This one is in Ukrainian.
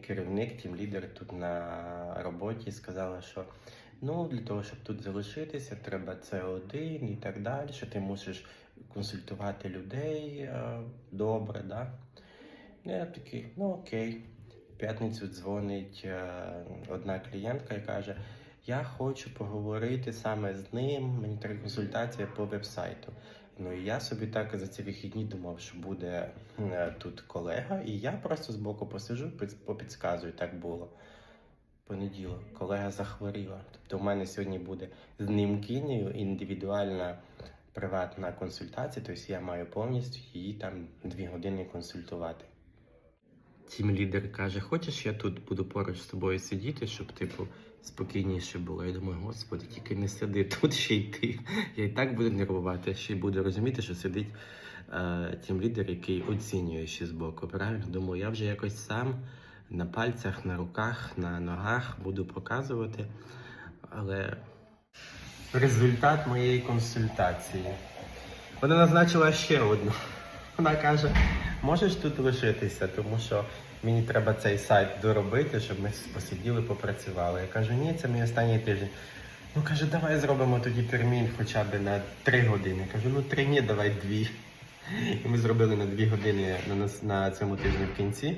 керівник, тім лідер тут на роботі сказала, що ну для того, щоб тут залишитися, треба це один і так далі. Ти мусиш консультувати людей е, добре, да? Я такий, ну окей. В п'ятницю дзвонить е, одна клієнтка і каже: Я хочу поговорити саме з ним, мені треба консультація по вебсайту. Ну і я собі так за ці вихідні думав, що буде е, тут колега, і я просто збоку посижу, під- попідсказую, так було. Понеділок, колега захворіла. Тобто у мене сьогодні буде з ним кінею індивідуальна приватна консультація, тобто я маю повністю її там дві години консультувати. Тім лідер каже: Хочеш, я тут буду поруч з тобою сидіти, щоб типу спокійніше було. Я думаю, господи, тільки не сиди тут ще й ти. Я і так буду нервувати, ще й буду розуміти, що сидить е, тім лідер, який оцінює ще збоку. Правильно? Думаю, я вже якось сам на пальцях, на руках, на ногах буду показувати. Але результат моєї консультації. Вона назначила ще одну. Вона каже: можеш тут лишитися, тому що мені треба цей сайт доробити, щоб ми посиділи, попрацювали. Я кажу, ні, це мій останній тиждень. Ну каже, давай зробимо тоді термін хоча б на три години. Кажу, ну три ні, давай дві. І ми зробили на дві години на, на, на цьому тижні в кінці.